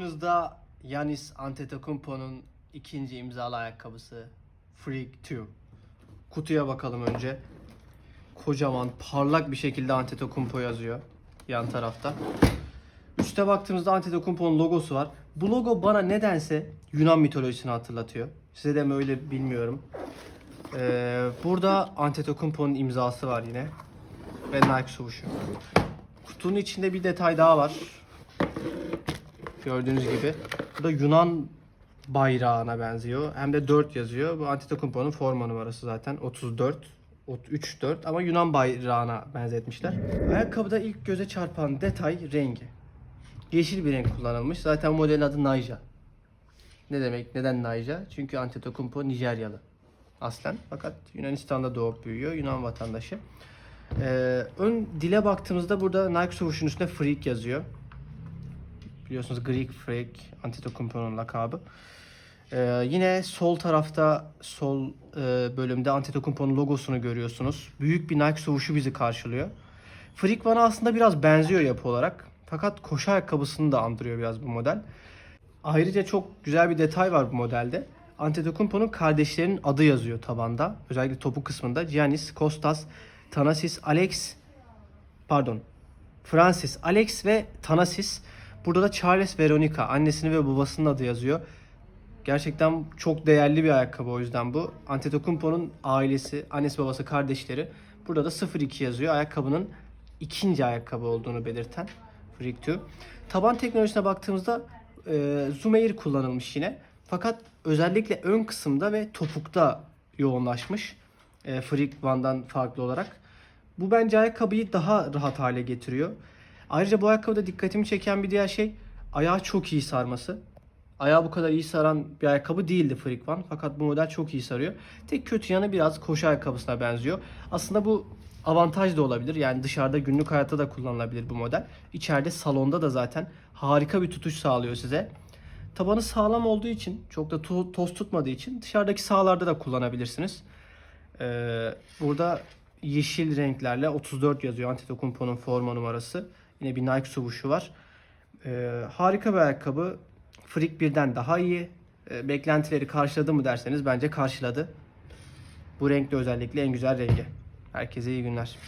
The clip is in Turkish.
Karşınızda Yanis Antetokounmpo'nun ikinci imzalı ayakkabısı Freak 2. Kutuya bakalım önce. Kocaman parlak bir şekilde Antetokounmpo yazıyor yan tarafta. Üste baktığımızda Antetokounmpo'nun logosu var. Bu logo bana nedense Yunan mitolojisini hatırlatıyor. Size de mi öyle bilmiyorum. Ee, burada Antetokounmpo'nun imzası var yine. Ve Nike swoosh'u. Kutunun içinde bir detay daha var. Gördüğünüz gibi. Bu da Yunan bayrağına benziyor. Hem de 4 yazıyor. Bu Antetokounmpo'nun forma numarası zaten. 34. 3-4 ama Yunan bayrağına benzetmişler. Ayakkabıda ilk göze çarpan detay rengi. Yeşil bir renk kullanılmış. Zaten modelin adı Naija. Ne demek? Neden Naija? Çünkü Antetokounmpo Nijeryalı aslen. Fakat Yunanistan'da doğup büyüyor. Yunan vatandaşı. Ee, ön dile baktığımızda burada Nike Swoosh'un üstünde Freak yazıyor. Biliyorsunuz Greek Freak Antetokounmpo'nun lakabı. Ee, yine sol tarafta sol e, bölümde Antetokounmpo'nun logosunu görüyorsunuz. Büyük bir Nike Swoosh'u bizi karşılıyor. Freak bana aslında biraz benziyor yapı olarak. Fakat koşu ayakkabısını da andırıyor biraz bu model. Ayrıca çok güzel bir detay var bu modelde. Antetokounmpo'nun kardeşlerinin adı yazıyor tabanda. Özellikle topu kısmında. Giannis, Kostas, Thanasis, Alex, pardon, Francis, Alex ve Thanasis. Burada da Charles Veronica, annesini ve babasının adı yazıyor. Gerçekten çok değerli bir ayakkabı o yüzden bu. Antetokounmpo'nun ailesi, annesi babası kardeşleri. Burada da 02 yazıyor. Ayakkabının ikinci ayakkabı olduğunu belirten Freak 2. Taban teknolojisine baktığımızda e, Zoom kullanılmış yine. Fakat özellikle ön kısımda ve topukta yoğunlaşmış. E, Freak One'dan farklı olarak. Bu bence ayakkabıyı daha rahat hale getiriyor. Ayrıca bu ayakkabıda dikkatimi çeken bir diğer şey ayağı çok iyi sarması. Ayağı bu kadar iyi saran bir ayakkabı değildi Freak One. Fakat bu model çok iyi sarıyor. Tek kötü yanı biraz koşu ayakkabısına benziyor. Aslında bu avantaj da olabilir. Yani dışarıda günlük hayatta da kullanılabilir bu model. İçeride salonda da zaten harika bir tutuş sağlıyor size. Tabanı sağlam olduğu için, çok da to- toz tutmadığı için dışarıdaki sahalarda da kullanabilirsiniz. Ee, burada yeşil renklerle 34 yazıyor Antetokounmpo'nun forma numarası. Yine bir Nike swoosh'u var. Ee, harika bir ayakkabı. Freak 1'den daha iyi. Ee, beklentileri karşıladı mı derseniz bence karşıladı. Bu renkli özellikle en güzel rengi. Herkese iyi günler.